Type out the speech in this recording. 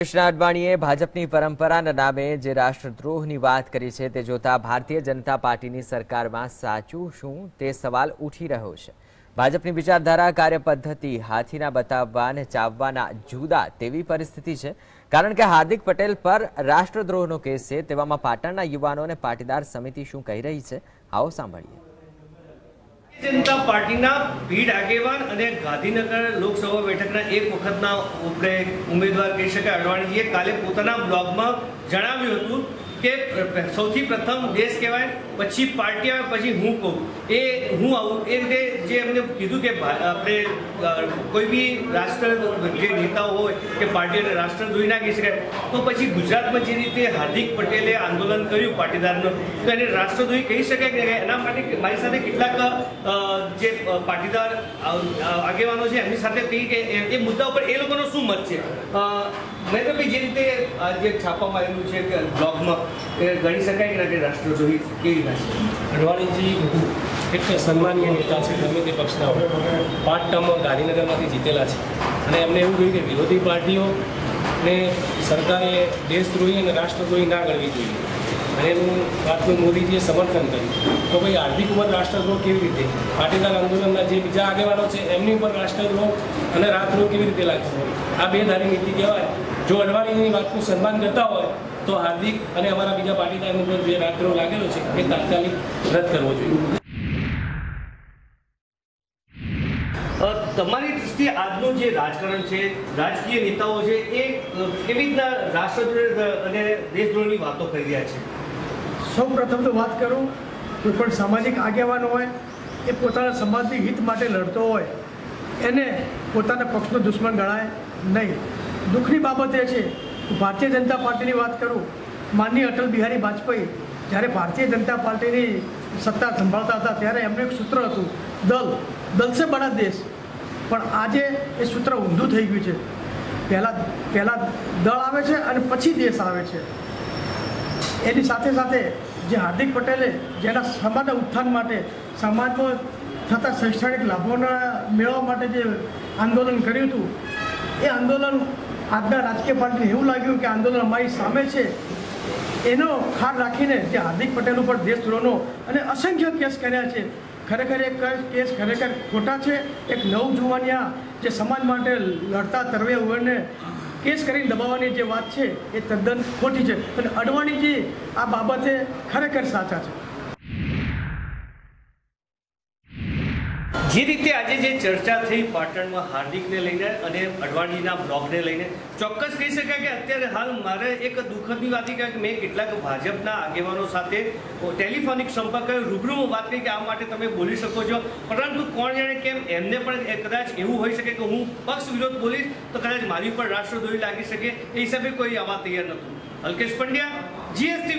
કૃષ્ણ અડવાણીએ ભાજપની પરંપરાના નામે જે રાષ્ટ્રદ્રોહની વાત કરી છે તે જોતા ભારતીય જનતા પાર્ટીની સરકારમાં સાચું શું તે સવાલ ઉઠી રહ્યો છે. ભાજપની વિચારધારા, કાર્યપદ્ધતિ, હાથીના બતાવવા અને ચાવવાના જુદા તેવી પરિસ્થિતિ છે. કારણ કે હાર્દિક પટેલ પર રાષ્ટ્રદ્રોહનો કેસ છે તેવામાં પાટણના યુવાનો અને પાટીદાર સમિતિ શું કહી રહી છે? આવો સાંભળીએ. જનતા પાર્ટીના ભીડ આગેવાન અને ગાંધીનગર લોકસભા બેઠકના એક વખતના ઉમેદવાર કહી શકાય, અડવાણીજીએ કાલે પોતાના બ્લોગમાં જણાવ્યું હતું કે સૌથી પ્રથમ દેશ કહેવાય, પછી પાર્ટી આવે, પછી હું કહું. એ હું આવું, એ રીતે જે એમને કીધું કે આપણે કોઈ બી રાષ્ટ્ર, જે નેતાઓ હોય, કે પાર્ટીને રાષ્ટ્ર ના કહી શકાય. તો પછી ગુજરાતમાં જે રીતે હાર્દિક પટેલે આંદોલન કર્યું પાટીદારનું, તો એને રાષ્ટ્રદ્રોહી કહી શકાય કે એના માટે મારી સાથે કેટલાક જે પાટીદાર આગેવાનો છે, એમની સાથે કહી કે એ મુદ્દા ઉપર એ લોકોનો શું મત છે? મહેન્દ્રભાઈ જે રીતે આ જે છાપા આવેલું છે કે બ્લોગમાં, એ ગણી શકાય કે નથી રાષ્ટ્રદ્રોહી કેવી રીતે છે? અડવાણીજી, એક સન્માનીય નેતા છે, ગમે તે પક્ષના હોય. પાંચ ટર્મમાં ગાંધીનગરમાંથી જીતેલા છે. અને એમને એવું કહ્યું કે વિરોધી પાર્ટીઓને સરકારે દેશદ્રોહી અને રાષ્ટ્રદ્રોહી ના ગણવી જોઈએ. અને એનું વાતનું મોદીજીએ સમર્થન કર્યું. તો ભાઈ હાર્દિક ઉપર રાષ્ટ્રદ્રોહ કેવી રીતે? પાટીદાર આંદોલનના જે બીજા આગેવાનો છે, એમની ઉપર રાષ્ટ્રદ્રોહ અને રાષ્ટ્રદ્રોહ કેવી રીતે લાગશે? આ બે ધારી નીતિ કહેવાય. જો અડવાણીની વાતનું સન્માન કરતા હોય તો હાર્દિક અને અમારા બીજા પાટીદાર ઉપર જે રાષ્ટ્રદ્રોહ લાગેલો છે એ તાત્કાલિક રદ કરવો જોઈએ. તમારી દૃષ્ટિએ આજનું જે રાજકારણ છે રાજકીય નેતાઓ છે એ કેવી રીતના રાષ્ટ્રદ્રોહ અને દેશદ્રોહની વાતો કરી રહ્યા છે? સૌ પ્રથમ તો વાત કરું કોઈ પણ સામાજિક આગેવાન હોય એ પોતાના સમાજની હિત માટે લડતો હોય એને પોતાના પક્ષનો દુશ્મન ગણાય નહીં. દુઃખની બાબત એ છે ભારતીય જનતા પાર્ટીની વાત કરું, માનનીય અટલ બિહારી વાજપેયી જ્યારે ભારતીય જનતા પાર્ટીની સત્તા સંભાળતા હતા ત્યારે એમનું એક સૂત્ર હતું, દલ. દલ સે બડા દેશ, પણ આજે એ સૂત્ર ઊંધું થઈ ગયું છે. પહેલાં પહેલાં દળ આવે છે અને પછી દેશ આવે છે. એની સાથે સાથે જે હાર્દિક પટેલે જેના સમાજના ઉત્થાન માટે, સમાજમાં થતા શૈક્ષણિક લાભોના મેળવવા માટે જે આંદોલન કર્યું હતું, એ આંદોલન આજના રાજકીય પાર્ટીને એવું લાગ્યું કે આંદોલન અમારી સામે છે. એનો ખાર રાખીને જે હાર્દિક પટેલ ઉપર દેશદ્રોહનો અને અસંખ્ય કેસ કર્યા છે. ખરેખર એક કેસ ખરેખર ખોટા છે. એક નવ જુવાનિયા જે સમાજ માટે લડતા તરવે ઉવરને કેસ કરીને દબાવવાની જે વાત છે એ તદ્દન ખોટી છે. અને અડવાણીજી આ બાબતે ખરેખર સાચા છે. જે રીતે આજે જે ચર્ચા થઈ પાટણમાં હાર્દિકને લઈને અને અડવાણીના બ્લોગને લઈને, ચોક્કસ કહી શકાય કે અત્યારે હાલ મારે એક દુઃખદની વાત કહે કે મેં કેટલાક ભાજપના આગેવાનો સાથે ટેલિફોનિક સંપર્ક કર્યો રૂબરૂમાં વાત કરી કે આ માટે તમે બોલી શકો છો. પરંતુ કોણ જાણે કેમ એમને પણ કદાચ એવું હોઈ શકે કે હું પક્ષ વિરોધ બોલીશ તો કદાચ મારી પણ રાષ્ટ્રદ્રોહી લાગી શકે, એ હિસાબે કોઈ આવા તૈયાર નહોતું. અલ્કેશ પંડ્યા જીએસટીવી